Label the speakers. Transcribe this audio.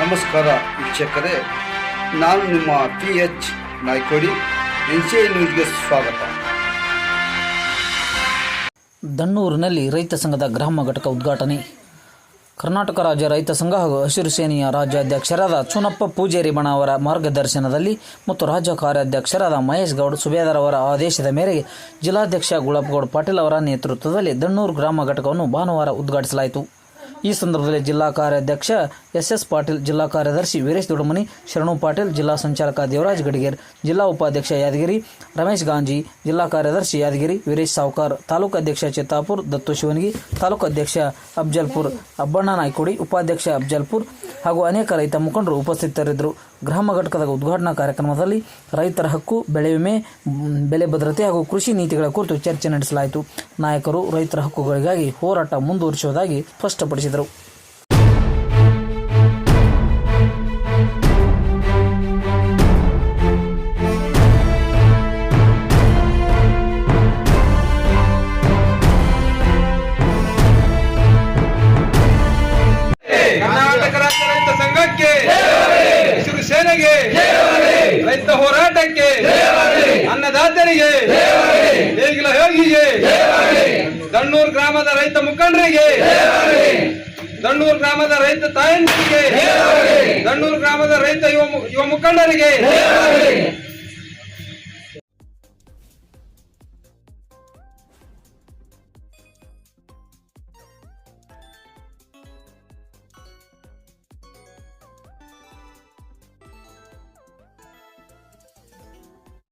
Speaker 1: ನಮಸ್ಕಾರ ವೀಕ್ಷಕರೇ, ನಾನು ನಿಮ್ಮ P H Naikodi, N C I ನ್ಯೂಸ್ಗೆ ಸ್ವಾಗತ.
Speaker 2: ದಣ್ಣೂರಿನಲ್ಲಿ ರೈತ ಸಂಘದ ಗ್ರಾಮ ಘಟಕ ಉದ್ಘಾಟನೆ. ಕರ್ನಾಟಕ ರಾಜ್ಯ ರೈತ ಸಂಘ ಹಾಗೂ ಹಸಿರು ಸೇನೆಯ ರಾಜ್ಯಾಧ್ಯಕ್ಷರಾದ ಚುನಪ್ಪ ಪೂಜೇರಿ ಬಣ ಅವರ ಮಾರ್ಗದರ್ಶನದಲ್ಲಿ ಮತ್ತು ರಾಜ್ಯ ಕಾರ್ಯಾಧ್ಯಕ್ಷರಾದ ಮಹೇಶ್ ಗೌಡ್, ಸುಬೇದಾರ್ ಅವರ ಆದೇಶದ ಮೇರೆಗೆ ಜಿಲ್ಲಾಧ್ಯಕ್ಷ ಗುಲಾಬಗೌಡ ಪಾಟೀಲ್ ಅವರ ನೇತೃತ್ವದಲ್ಲಿ ದಣ್ಣೂರು ಗ್ರಾಮ ಘಟಕವನ್ನು ಭಾನುವಾರ ಉದ್ಘಾಟಿಸಲಾಯಿತು. ಈ ಸಂದರ್ಭದಲ್ಲಿ ಜಿಲ್ಲಾ ಕಾರ್ಯಾಧ್ಯಕ್ಷ ಎಸ್ ಎಸ್ ಪಾಟೀಲ್, ಜಿಲ್ಲಾ ಕಾರ್ಯದರ್ಶಿ ವೀರೇಶ್ ದೊಡಮನಿ ಶರಣು ಪಾಟೀಲ್, ಜಿಲ್ಲಾ ಸಂಚಾಲಕ ದೇವರಾಜ್ ಗಡಿಗೇರ್, ಜಿಲ್ಲಾ ಉಪಾಧ್ಯಕ್ಷ ಯಾದಗಿರಿ ರಮೇಶ್ ಗಾಂಜಿ, ಜಿಲ್ಲಾ ಕಾರ್ಯದರ್ಶಿ ಯಾದಗಿರಿ ವೀರೇಶ್ ಸಾವ್ಕಾರ್, ತಾಲೂಕು ಅಧ್ಯಕ್ಷ ಚಿತ್ತಾಪುರ್, ದತ್ತು ಶಿವನಗಿ, ತಾಲೂಕು ಅಧ್ಯಕ್ಷ ಅಫ್ಜಲ್ಪುರ್, ಅಬ್ಬಣ್ಣ ನಾಯ್ಕೋಡಿ, ಉಪಾಧ್ಯಕ್ಷ ಅಫ್ಜಲ್ಪುರ್ ಹಾಗೂ ಅನೇಕ ರೈತ ಮುಖಂಡರು ಉಪಸ್ಥಿತರಿದ್ದರು. ಗ್ರಾಮ ಘಟಕದ ಉದ್ಘಾಟನಾ ಕಾರ್ಯಕ್ರಮದಲ್ಲಿ ರೈತರ ಹಕ್ಕು, ಬೆಳೆ ವಿಮೆ, ಬೆಲೆ ಭದ್ರತೆ ಹಾಗೂ ಕೃಷಿ ನೀತಿಗಳ ಕುರಿತು ಚರ್ಚೆ ನಡೆಸಲಾಯಿತು. ನಾಯಕರು ರೈತರ ಹಕ್ಕುಗಳಿಗಾಗಿ ಹೋರಾಟ ಮುಂದುವರಿಸುವುದಾಗಿ ಸ್ಪಷ್ಟಪಡಿಸಿದರು.
Speaker 3: ರೈತ ಶಿವಸೇನೆಗೆ ಹಸಿರು ಸೇನೆಗೆ ರೈತ ಹೋರಾಟಕ್ಕೆ ಅನ್ನದಾತರಿಗೆ ನೇಗಿಲ ಯೋಗಿಗೆ ದಣ್ಣೂರು ಗ್ರಾಮದ ರೈತ ಮುಖಂಡರಿಗೆ ದಣ್ಣೂರು ಗ್ರಾಮದ ರೈತ ತಾಯಂದಿರಿಗೆ ದಣ್ಣೂರು ಗ್ರಾಮದ ರೈತ ಯುವ ಯುವ ಮುಖಂಡರಿಗೆ